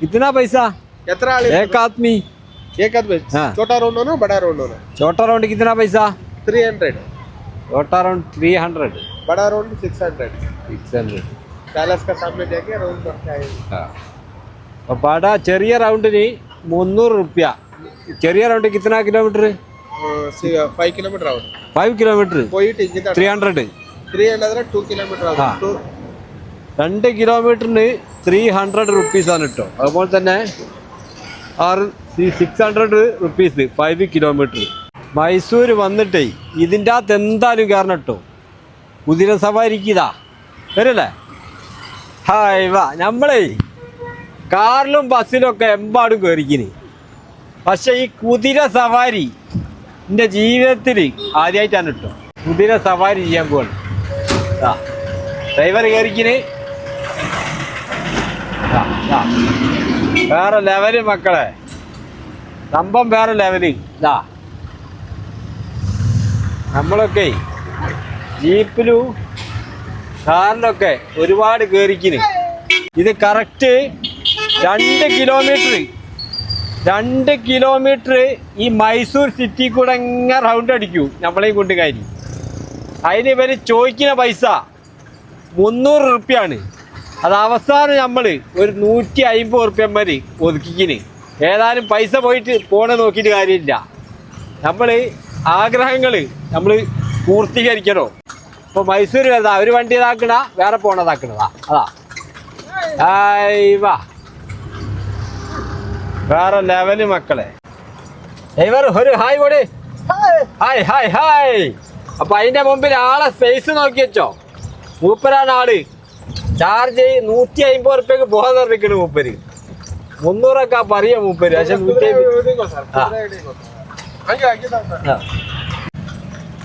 कितना पैसा? कितना एक आदमी। एक आदमी। हाँ। छोटा राउंड होना बड़ा राउंड होना छोटा राउंड कितना पैसा? थ्री हंड्रेड छोटा राउंड थ्री हंड्रेड बड़ा round six hundred six hundred കാലാസ് സാമനെ ജാക്കി റൗണ്ട് അപ്പോൾ പട ചെറിയ റൗണ്ടിന് മുന്നൂറ് റുപ്യ ചെറിയ റൗണ്ട് കിത്തന കിലോമീറ്റർ ഫൈവ് കിലോമീറ്റർ ആവും ഫൈവ് കിലോമീറ്റർ പോയിട്ട് three hundred three hundred two kilometre ആവും രണ്ട് കിലോമീറ്ററിന് ത്രീ ഹൺഡ്രഡ് റുപ്പീസാണ് കേട്ടോ അതുപോലെ തന്നെ ആറ് six hundred rupees five kilometre Mysore വന്നിട്ടേ ഇതിന്റെ അകത്ത് എന്തായാലും കയറണം കേട്ടോ കുതിര സവാരിക്ക് വരല്ലേ? ഹായ് വാ. നമ്മളേ കാറിലും ബസ്സിലൊക്കെ എമ്പാടും കയറിക്കിന്. പക്ഷെ ഈ കുതിര സവാരി എന്റെ ജീവിതത്തിൽ ആദ്യമായിട്ടാണ് കേട്ടോ കുതിര സവാരി ചെയ്യാൻ പോകണം ആ ഡ്രൈവർ കയറിക്കിന്. വേറെ ലെവൽ മക്കളെ. സംഭവം വേറെ ലെവൽ. ഇതാ നമ്മളൊക്കെ ജീപ്പിലും കാറിലൊക്കെ ഒരുപാട് കയറിക്കിന് ഇത് കറക്റ്റ് രണ്ട് കിലോമീറ്റർ രണ്ട് കിലോമീറ്റർ ഈ മൈസൂർ സിറ്റി കൂടെ ഇങ്ങനെ റൗണ്ട് അടിക്കൂ. നമ്മളെയും കൊണ്ട് കാര്യം അതിന് ഇവർ ചോദിക്കുന്ന പൈസ മുന്നൂറ് റുപ്യാണ്. അത് അവസാനം നമ്മൾ ഒരു നൂറ്റി അമ്പത് റുപ്യം വരെ ഒതുക്കിക്കിന്. ഏതായാലും പൈസ പോയിട്ട് പോണെ നോക്കിയിട്ട് കാര്യമില്ല. നമ്മൾ ആഗ്രഹങ്ങൾ നമ്മൾ പൂർത്തീകരിക്കണോ? ഇപ്പോൾ മൈസൂർ വരുന്ന ഒരു വണ്ടി ഇതാക്കണ വേറെ പോണതാക്കണതാ അതാ. വാ. വേറെ ലെവൽ മക്കളെ. ഡ്രൈവർ ഒരു ഹായ് കൂടി ഹായ് ഹായ് ഹായ്. അപ്പൊ അതിന്റെ മുമ്പിൽ ആളെ ഫേസ് നോക്കി വെച്ചോ. മൂപ്പരാണ് ആൾ. ചാർജ് നൂറ്റി അമ്പത് റുപ്യക്ക് പോകാൻ നിർമ്മിക്കണ മൂപ്പര്. മുന്നൂറൊക്കെ പറയാ മൂപ്പര്. പക്ഷെ നൂറ്റി.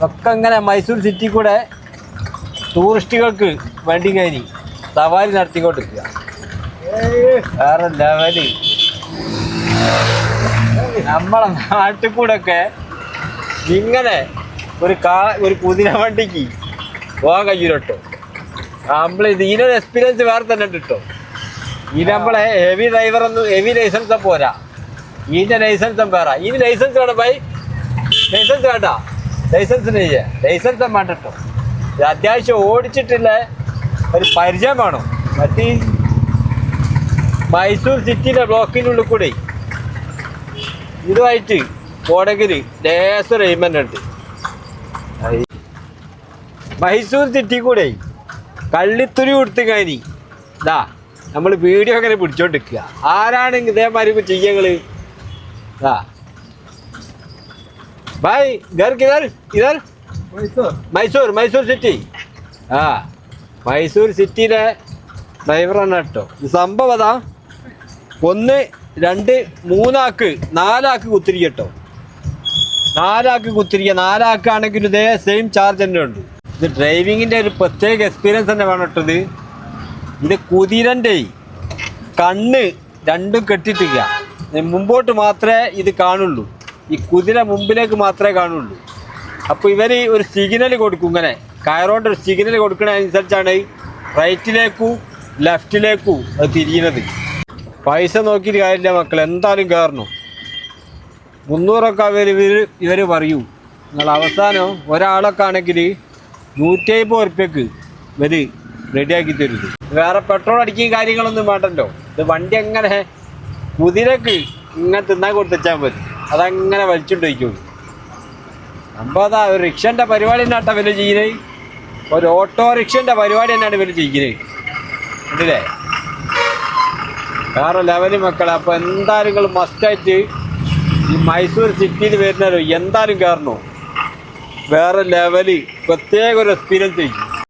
ഒക്കെ ഇങ്ങനെ മൈസൂർ സിറ്റി കൂടെ ടൂറിസ്റ്റുകൾക്ക് വണ്ടി കയറി സവാരി നടത്തിക്കൊണ്ടിരിക്കുക വേറെ ലെവൽ നമ്മളെ നാട്ടിൽ കൂടെ ഒക്കെ ഇങ്ങനെ ഒരു കാ ഒരു കുതിര വണ്ടിക്ക് പോകാൻ കഴിയൂല നമ്മൾ ഇതിനൊരു എക്സ്പീരിയൻസ് വേറെ തന്നെ കിട്ടും ഈ നമ്മളെ ഹെവി ഡ്രൈവർ ഒന്നും ഹെവി ലൈസൻസ് പോരാ. ഇതിന്റെ ലൈസൻസും വേറെ. ഇതിന് ലൈസൻസ് വേണം ബൈ. ലൈസൻസ് വേണ്ട. ലൈസൻസ് ലൈസൻസ് വേണ്ട ഇത് അത്യാവശ്യം ഓടിച്ചിട്ടില്ല ഒരു പരിചയം വേണം. മറ്റേ മൈസൂർ സിറ്റിയിലെ ബ്ലോക്കിനുള്ളിൽ കൂടെ. ഇതുമായിട്ട് പോടെങ്കിൽ ലേസർ എയിമെന്റ് ഉണ്ട്. മൈസൂർ സിറ്റി കൂടെ. കള്ളിത്തുരി കൊടുത്തു കഴിഞ്ഞി ഇതാ നമ്മൾ വീഡിയോ അങ്ങനെ പിടിച്ചോണ്ടിരിക്കുക. ആരാണ് ഇതേമാതിരി ചെയ്യങ്ങൾ ഇതാ ഭായ് ഗർ കിതർ ഇതർ മൈസൂർ. മൈസൂർ സിറ്റി ആ മൈസൂർ സിറ്റിയിലെ ഡ്രൈവറാണ് കേട്ടോ. സംഭവം അതാ. ഒന്ന് രണ്ട് മൂന്നാക്ക് നാലാക്ക് കുത്തിരിക്കട്ടോ നാലാക്ക് കുത്തിരിക്ക. നാലാക്കാണെങ്കിൽ ഇതേ സെയിം ചാർജ് തന്നെ ഉണ്ട്. ഇത് ഡ്രൈവിങ്ങിന്റെ ഒരു പ്രത്യേക എക്സ്പീരിയൻസ് തന്നെ വേണം ഇട്ടത് ഇത്. കുതിരന്റെ കണ്ണ് രണ്ടും കെട്ടിട്ടില്ല മുമ്പോട്ട് മാത്രമേ ഇത് കാണുള്ളൂ. ഈ കുതിര മുമ്പിലേക്ക് മാത്രമേ കാണുള്ളൂ. അപ്പോൾ ഇവർ ഒരു സിഗ്നൽ കൊടുക്കും ഇങ്ങനെ. കയറോണ്ട് ഒരു സിഗ്നൽ കൊടുക്കണതനുസരിച്ചാണ് റൈറ്റിലേക്കും ലെഫ്റ്റിലേക്കും അത് തിരിയുന്നത്. പൈസ നോക്കിയിട്ട് കാര്യമില്ല മക്കൾ എന്തായാലും കയറണം. മുന്നൂറൊക്കെ അവർ ഇവർ ഇവർ പറയൂ. നിങ്ങൾ അവസാനം ഒരാളൊക്കെ ആണെങ്കിൽ നൂറ്റി അമ്പത് ഉറുപ്പ്യക്ക് ഇവർ റെഡിയാക്കി തരുത് വേറെ പെട്രോൾ അടിക്കുകയും കാര്യങ്ങളൊന്നും വേണ്ടല്ലോ. ഇത് വണ്ടി എങ്ങനെ കുതിരക്ക് ഇങ്ങനെ തിന്നാൻ കൊടുത്തുവച്ചാൽ മതി. അതങ്ങനെ വലിച്ചുകൊണ്ടിരിക്കുള്ളൂ അപ്പോൾ അതാ ഒരു റിക്ഷന്റെ പരിപാടി തന്നെയാട്ടോ വലിയ ചെയ്യുന്നത്. ഒരു ഓട്ടോറിക്ഷന്റെ പരിപാടി തന്നെയാണ് ഇവർ ചെയ്യുന്നത്. ഉണ്ടല്ലേ വേറെ ലെവലും മക്കളെ അപ്പോൾ എന്തായാലും നിങ്ങൾ മസ്റ്റായിട്ട് ഈ മൈസൂർ സിറ്റിയിൽ വരുന്നവരോ എന്തായാലും കയറണോ വേറെ ലെവൽ പ്രത്യേക ഒരു എക്സ്പീരിയൻസ് ചെയ്യും